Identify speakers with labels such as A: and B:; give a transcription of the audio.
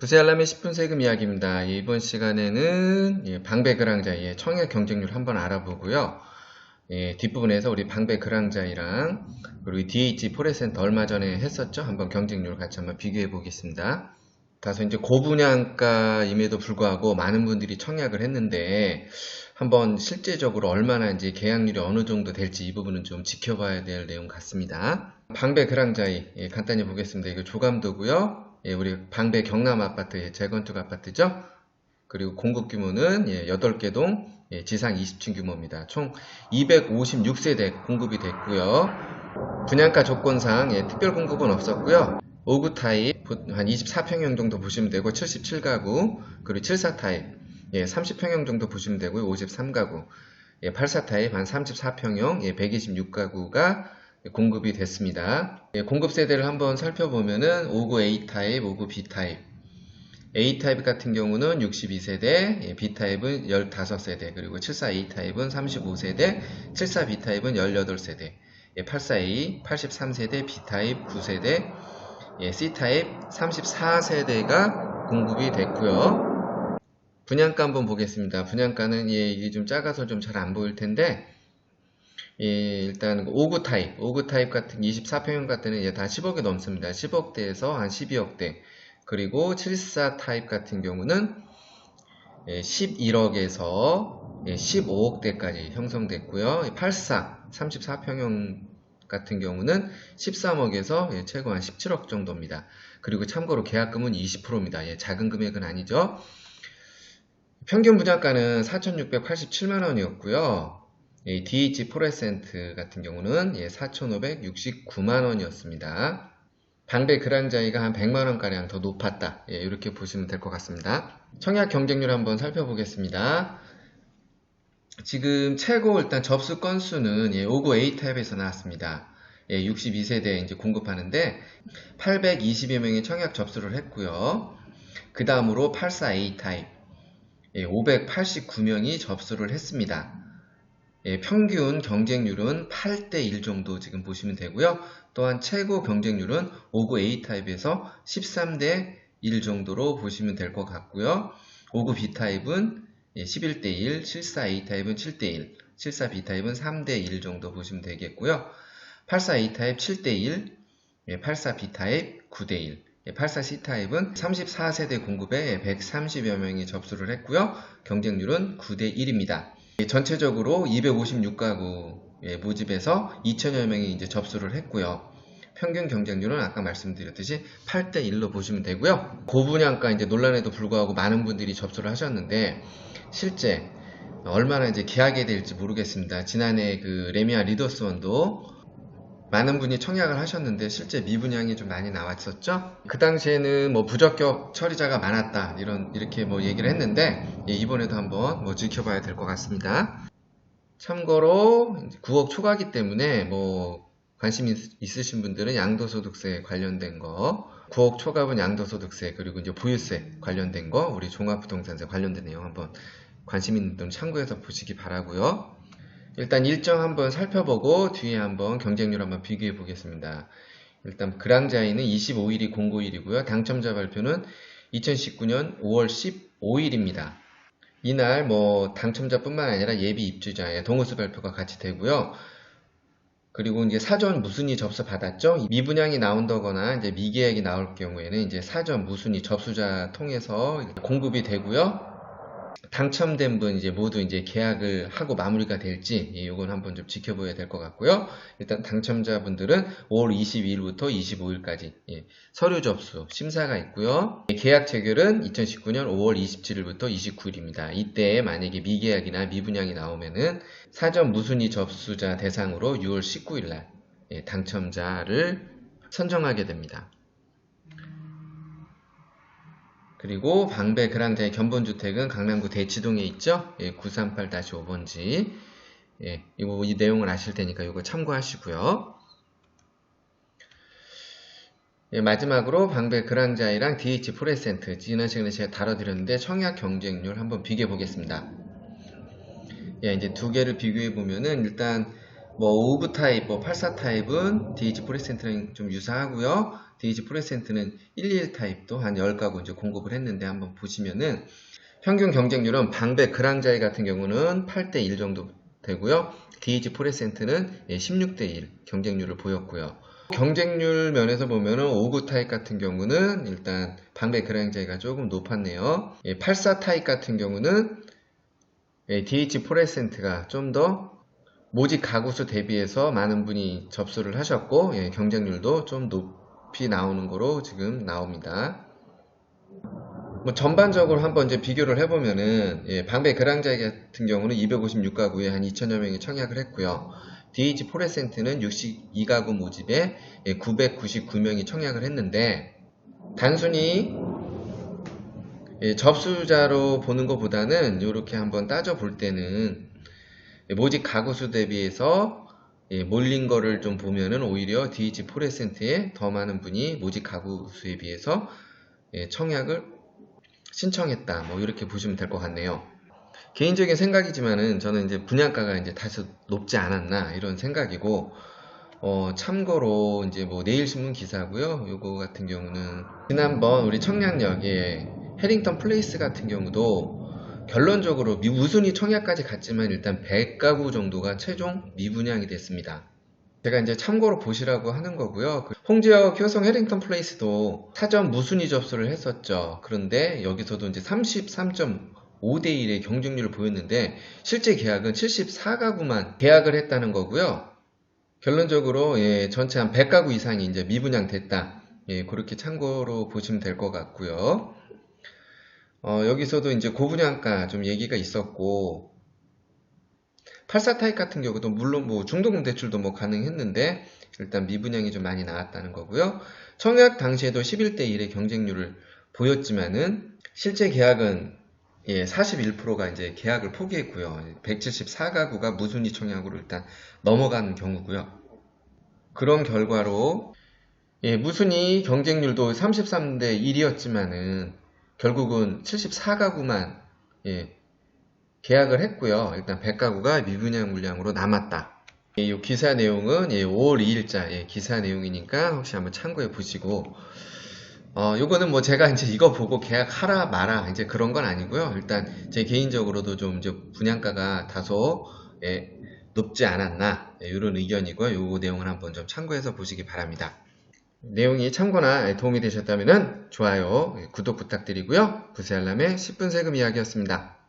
A: 부세 알람의 10분 세금 이야기입니다. 예, 이번 시간에는 예, 방배 그랑자의 청약 경쟁률 한번 알아보고요. 예, 뒷부분에서 우리 방배 그랑자이랑 그리고 DH 포레센터 얼마 전에 했었죠. 한번 경쟁률 같이 한번 비교해 보겠습니다. 다소 이제 고분양가임에도 불구하고 많은 분들이 청약을 했는데 한번 실제적으로 얼마나 이제 계약률이 어느 정도 될지 이 부분은 좀 지켜봐야 될 내용 같습니다. 방배 그랑자이 예, 간단히 보겠습니다. 이거 조감도고요. 예, 우리 방배 경남 아파트의 재건축 아파트죠. 그리고 공급 규모는 예, 8개 동 예, 지상 20층 규모입니다. 총 256세대 공급이 됐고요. 분양가 조건상 예, 특별 공급은 없었고요. 5구 타입 한 24평형 정도 보시면 되고 77가구 그리고 74 타입 예, 30평형 정도 보시면 되고요. 53가구 예, 84 타입 한 34평형 예, 126가구가 공급이 됐습니다. 예, 공급 세대를 한번 살펴보면은 59 A 타입, 59 B 타입. A 타입 같은 경우는 62세대, 예, B 타입은 15세대, 그리고 74 A 타입은 35세대, 74 B 타입은 18세대, 예, 84 A 83세대, B 타입 9세대, 예, C 타입 34세대가 공급이 됐고요. 분양가 한번 보겠습니다. 분양가는 예, 이게 좀 작아서 좀 잘 안 보일 텐데 예, 일단 5구 타입, 5구 타입 같은 24평형 같은 는다 10억이 넘습니다. 10억대에서 한 12억대. 그리고 74 타입 같은 경우는 11억에서 15억대까지 형성됐고요. 84, 34평형 같은 경우는 13억에서 최고 한 17억 정도입니다. 그리고 참고로 계약금은 20%입니다. 예, 작은 금액은 아니죠. 평균 분양가는 4,687만 원이었고요. 예, DH 포레센트 같은 경우는 예, 4,569만 원이었습니다. 방배 그랑자이가 한 100만 원가량 더 높았다. 예, 이렇게 보시면 될 것 같습니다. 청약 경쟁률 한번 살펴보겠습니다. 지금 최고 일단 접수 건수는 예, 59 A 타입에서 나왔습니다. 예, 62세대 이제 공급하는데 820여 명이 청약 접수를 했고요. 그 다음으로 84 A 타입 예, 589명이 접수를 했습니다. 예, 평균 경쟁률은 8대1 정도 지금 보시면 되고요. 또한 최고 경쟁률은 59 A 타입에서 13대 1 정도로 보시면 될 것 같고요. 59 B 타입은 11대1, 74 A 타입은 7대1, 74 B 타입은 3대1 정도 보시면 되겠고요. 84 A 타입 7대1, 84 B 타입 9대1, 84 C 타입은 34세대 공급에 130여 명이 접수를 했고요. 경쟁률은 9대 1입니다. 전체적으로 256가구 모집에서 2천여 명이 이제 접수를 했고요. 평균 경쟁률은 아까 말씀드렸듯이 8대 1로 보시면 되고요. 고분양가 이제 논란에도 불구하고 많은 분들이 접수를 하셨는데 실제 얼마나 이제 계약이 될지 모르겠습니다. 지난해 그 레미아 리더스원도 많은 분이 청약을 하셨는데 실제 미분양이 좀 많이 나왔었죠. 그 당시에는 뭐 부적격 처리자가 많았다 이런 이렇게 뭐 얘기를 했는데 예, 이번에도 한번 뭐 지켜봐야 될 것 같습니다. 참고로 9억 초과기 때문에 뭐 관심 있으신 분들은 양도소득세 관련된 거 9억 초과분 양도소득세 그리고 이제 보유세 관련된 거 우리 종합부동산세 관련된 내용 한번 관심 있는 분들 참고해서 보시기 바라고요. 일단 일정 한번 살펴보고 뒤에 한번 경쟁률 한번 비교해 보겠습니다. 일단 그랑자이는 25일이 공고일이고요. 당첨자 발표는 2019년 5월 15일입니다. 이날 뭐 당첨자뿐만 아니라 예비 입주자의 동호수 발표가 같이 되고요. 그리고 이제 사전 무순위 접수 받았죠. 미분양이 나온다거나 이제 미계약이 나올 경우에는 이제 사전 무순위 접수자 통해서 공급이 되고요. 당첨된 분 이제 모두 이제 계약을 하고 마무리가 될지 이건 한번 좀 지켜봐야 될 것 같고요. 일단 당첨자분들은 5월 22일부터 25일까지 예, 서류 접수 심사가 있고요. 계약 체결은 2019년 5월 27일부터 29일입니다. 이때 만약에 미계약이나 미분양이 나오면은 사전 무순위 접수자 대상으로 6월 19일날 예, 당첨자를 선정하게 됩니다. 그리고 방배 그랑자의 견본주택은 강남구 대치동에 있죠. 예, 938-5번지. 예, 이거 이 내용을 아실 테니까 이거 참고하시고요. 예, 마지막으로 방배 그랑자이랑 DH 포레센트 지난 시간에 제가 다뤄드렸는데 청약 경쟁률 한번 비교해 보겠습니다. 예, 이제 두 개를 비교해 보면은 일단 뭐 오브 타입, 뭐 84 타입은 DH 프레센트랑 좀 유사하고요. DH 프레센트는 121 타입도 한 10가구 이제 공급을 했는데 한번 보시면은 평균 경쟁률은 방배 그랑자이 같은 경우는 8대 1 정도 되고요. DH 프레센트는 16대 1 경쟁률을 보였고요. 경쟁률 면에서 보면은 오브 타입 같은 경우는 일단 방배 그랑자이가 조금 높았네요. 84 타입 같은 경우는 DH 프레센트가 좀더 모집 가구수 대비해서 많은 분이 접수를 하셨고 예, 경쟁률도 좀 높이 나오는 거로 지금 나옵니다. 뭐 전반적으로 한번 이제 비교를 해보면은 예, 방배 그랑자이 같은 경우는 256가구에 한 2천여 명이 청약을 했고요. DH 포레센트는 62가구 모집에 예, 999명이 청약을 했는데 단순히 예, 접수자로 보는 것보다는 이렇게 한번 따져 볼 때는 예, 모집 가구 수 대비해서 예, 몰린 거를 좀 보면은 오히려 DH 포레센트에 더 많은 분이 모집 가구 수에 비해서 예, 청약을 신청했다. 뭐 이렇게 보시면 될 것 같네요. 개인적인 생각이지만은 저는 이제 분양가가 이제 다소 높지 않았나 이런 생각이고 어, 참고로 이제 뭐 내일 신문 기사고요. 요거 같은 경우는 지난번 우리 청량역에 해링턴 플레이스 같은 경우도 결론적으로 미- 우순위 청약까지 갔지만 일단 100가구 정도가 최종 미분양이 됐습니다. 제가 이제 참고로 보시라고 하는 거고요. 그 홍지역 효성 해링턴 플레이스도 사전 무순위 접수를 했었죠. 그런데 여기서도 이제 33.5대 1의 경쟁률을 보였는데 실제 계약은 74가구만 계약을 했다는 거고요. 결론적으로 예, 전체 한 100가구 이상이 이제 미분양 됐다. 예, 그렇게 참고로 보시면 될 것 같고요. 어, 여기서도 이제 고분양가 좀 얘기가 있었고 84 타입 같은 경우도 물론 뭐 중도금 대출도 뭐 가능했는데 일단 미분양이 좀 많이 나왔다는 거고요. 청약 당시에도 11대 1의 경쟁률을 보였지만은 실제 계약은 예, 41%가 이제 계약을 포기했고요. 174가구가 무순위 청약으로 일단 넘어가는 경우고요. 그런 결과로 예, 무순위 경쟁률도 33대 1이었지만은 결국은 74가구만 예, 계약을 했고요. 일단 100가구가 미분양 물량으로 남았다. 예, 이 기사 내용은 예, 5월 2일자 예, 기사 내용이니까 혹시 한번 참고해 보시고 어, 요거는 뭐 제가 이제 이거 보고 계약하라 마라 이제 그런 건 아니고요. 일단 제 개인적으로도 좀 이제 분양가가 다소 예, 높지 않았나 예, 이런 의견이고요. 요 내용을 한번 좀 참고해서 보시기 바랍니다. 내용이 참고나 도움이 되셨다면 좋아요, 예, 구독 부탁드리고요. 구세 알람의 10분 세금 이야기였습니다.